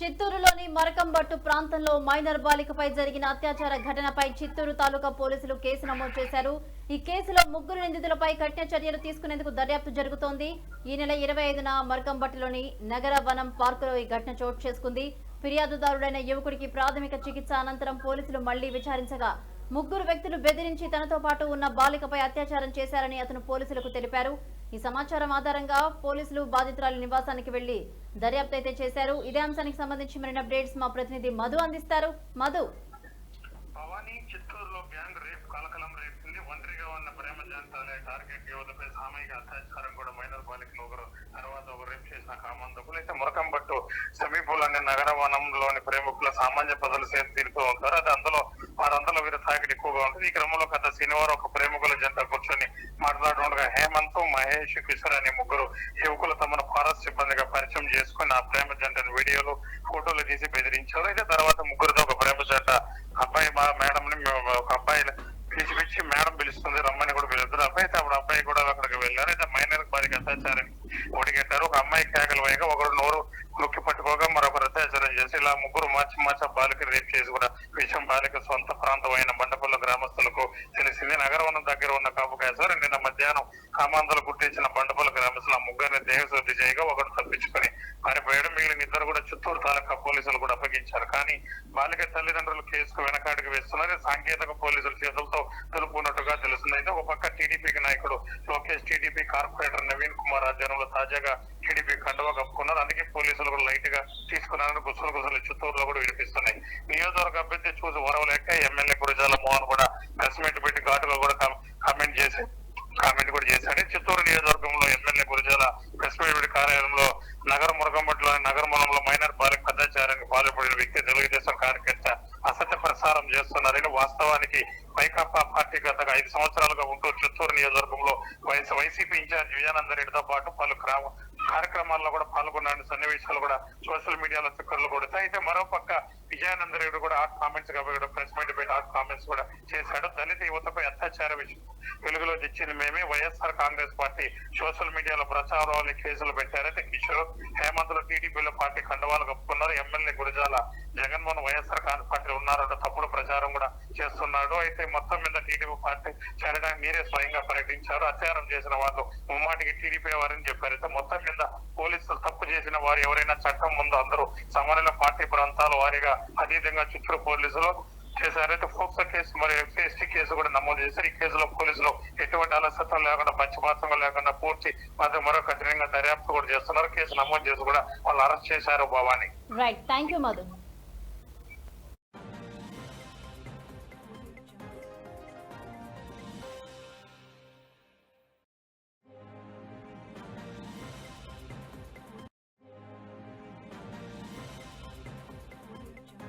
చిత్తూరులోని మరకంబట్టు ప్రాంతంలో మైనర్ బాలికపై జరిగిన అత్యాచార ఘటనపై చిత్తూరు తాలూకా పోలీసులు కేసు నమోదు చేశారు. ఈ కేసులో ముగ్గురు నిందితులపై కఠిన చర్యలు తీసుకునేందుకు దర్యాప్తు జరుగుతోంది. ఈ నెల ఇరవై ఐదున మరకంబట్టులోని నగర వనం పార్కులో ఈ ఘటన చోటు చేసుకుంది. ఫిర్యాదుదారుడైన యువకుడికి ప్రాథమిక చికిత్స అనంతరం పోలీసులు మళ్ళీ విచారించగా ముగ్గురు వ్యక్తులు బెదిరించి తనతో పాటు ఉన్న బాలికపై అత్యాచారం చేశారని అతను పోలీసులకు తెలిపారు. ఈ సమాచారం ఆధారంగా పోలీసులు బాధితురాలి నివాసానికి వెళ్ళి దర్యాప్తు అయితే చేశారు. ఇదే అంశానికి సంబంధించి మరిన్ని అప్డేట్స్ మా ప్రతినిధి మధు అందిస్తారు. మధు. భవానీ చిత్తూరులో గ్యాంగ్ రేప్ కలకలం రేపింది. ఒంటరిగా ఉన్న ప్రేమ జంతాలే టార్గెట్ యువతపై సామూహిక అత్యాచారం కూడా మైనర్ బాలికలు ఒకరు తర్వాత ఒక రేప్ చేసిన కామందుకులు అయితే మురకంపట్టు సమీపంలోని నగర వనంలోని ప్రేమికుల సామాన్య ప్రజలు సేపు తీరుతూ ఉంటారు. అది అందులో వారందరూ వీరి తాకిడి ఎక్కువగా ఉంటుంది. ఈ క్రమంలో గత శనివారం ఒక ప్రేమికుల జంట కూర్చొని మాట్లాడడం మహేష్ కిషోర్ అనే ముగ్గురు యువకులు తమను ఫారెస్ట్ సిబ్బందిగా పరిచయం చేసుకుని ఆ ప్రేమ జంటను వీడియోలు ఫోటోలు తీసి బెదిరించారు. అయితే తర్వాత ముగ్గురితో ఒక ప్రేమ జంట అబ్బాయి మా మేడం ని ఒక అబ్బాయి పిలిచి పిలిచి మేడం పిలుస్తుంది రమ్మని కూడా పిలుస్తారు. అబ్బాయి అయితే అప్పుడు అబ్బాయి కూడా అక్కడికి వెళ్ళారు. అయితే మైనర్ బాలిక అత్యాచారానికి ఒడిగట్టారు. ఒక అమ్మాయి కేకలు వేయగా ఒకరు నోరు నొక్కి పట్టుకోగా మరొకరు అత్యాచారం చేసి ఇలా ముగ్గురు మార్చి మార్చి ఆ బాలిక రేప్ చేసి కూడా విషయం బాలిక సొంత ప్రాంతం అయిన బండపల్ల గ్రామస్తులకు తెలిసింది. నగరవనం దగ్గర ఉన్న కాపు కేసారు నిన్న మధ్యాహ్నం కామాంధులు గుర్తించిన బండపల్లి గ్రామస్తులు ఆ ముగ్గురిని దేహశుద్ధి చేయగా ఒకడు తప్పించుకొని పారిపోయాడు. మిగిలిన ఇద్దరు కూడా చిత్తూరు తాలూకా పోలీసులు కూడా అప్పగించారు. కానీ బాలిక తల్లిదండ్రులు కేసుకు వెనకాడికి వేస్తున్నారని సాంకేతిక పోలీసుల చేతులతో తెలుపుకున్నట్టుగా తెలుస్తుంది. అయితే ఒక పక్క టీడీపీకి నాయకుడు లోకేష్ టీడీపీ కార్పొరేటర్ నవీన్ కుమార్ ఆధ్వర్యంలో తాజాగా టీడీపీ కండువా కప్పుకున్నారు. అందుకే పోలీసులు కూడా లైట్గా తీసుకున్నారని గుసలు గుసలు చిత్తూరులో కూడా వినిపిస్తున్నాయి. నియోజకవర్గ అభ్యర్థి చూసి వరవలేక ఎమ్మెల్యే గురజాల మోహన్ కూడా ప్రెస్ మీట్ పెట్టి ఘాటుగా కూడా కామెంట్ చేసి కామెంట్ కూడా చేశాడు. చిత్తూరు నియోజకవర్గంలో ఎమ్మెల్యే గురిజాల ప్రెస్ మీట్ కార్యాలయంలో నగర మురగంబట్లోని నగర మూలంలో మైనర్ బాలిక కథాచారానికి పాల్పడిన వ్యక్తి తెలుగుదేశం కార్యకర్త అసత్య ప్రసారం చేస్తున్నారని వాస్తవానికి వైకాపా పార్టీ గత ఐదు సంవత్సరాలుగా ఉంటూ చిత్తూరు నియోజకవర్గంలో వైసీ వైసీపీ ఇన్ఛార్జ్ విజయానంద రెడ్డితో పాటు పలు గ్రామ కార్యక్రమాల్లో కూడా పాల్గొన్న సన్నివేశాలు కూడా సోషల్ మీడియాలో చక్కర్లు కొడతాయి. అయితే మరో పక్క కూడా ఆ కామెంట్స్ కాబట్టి ప్రెస్ మీట్ పెట్టి ఆ కామెంట్స్ కూడా చేశాడు. దళిత యువతపై అత్యాచార విషయం. వెలుగులో తెచ్చింది మేమే. వైఎస్ఆర్ కాంగ్రెస్ పార్టీ సోషల్ మీడియాలో ప్రచారాలు కేసులు పెట్టారైతే కిషోర్ హేమంత్లో టీడీపీలో పార్టీ కండవాలు కప్పుకున్నారు. MLA Gurazala Jaganmohan YSR Congress party ఉన్నారన్న తప్పుడు ప్రచారం కూడా చేస్తున్నాడు. అయితే మొత్తం మీద టీడీపీ పార్టీ చేరడానికి మీరే స్వయంగా పర్యటించారు అత్యాచారం చేసిన వాళ్ళు ముమ్మాటికి టీడీపీ వారని చెప్పారు. అయితే మొత్తం మీద పోలీసులు తప్పు చేసిన వారు ఎవరైనా చట్టం ముందు అందరూ సమాన పార్టీ ప్రాంతాల వారీగా అతీతంగా చిత్తూరు పోలీసులు చేశారైతే ఫోక్సో కేసు మరి ఎఫ్ఎస్టీ కేసు కూడా నమోదు చేశారు. ఈ కేసులో పోలీసులు ఎటువంటి అలసత్వం లేకుండా పక్షపాతం లేకుండా పూర్తి మాత్రం మరో కఠినంగా దర్యాప్తు కూడా చేస్తున్నారు. కేసు నమోదు చేసి కూడా వాళ్ళు అరెస్ట్ చేశారు Bhavani. Right thank you Madhu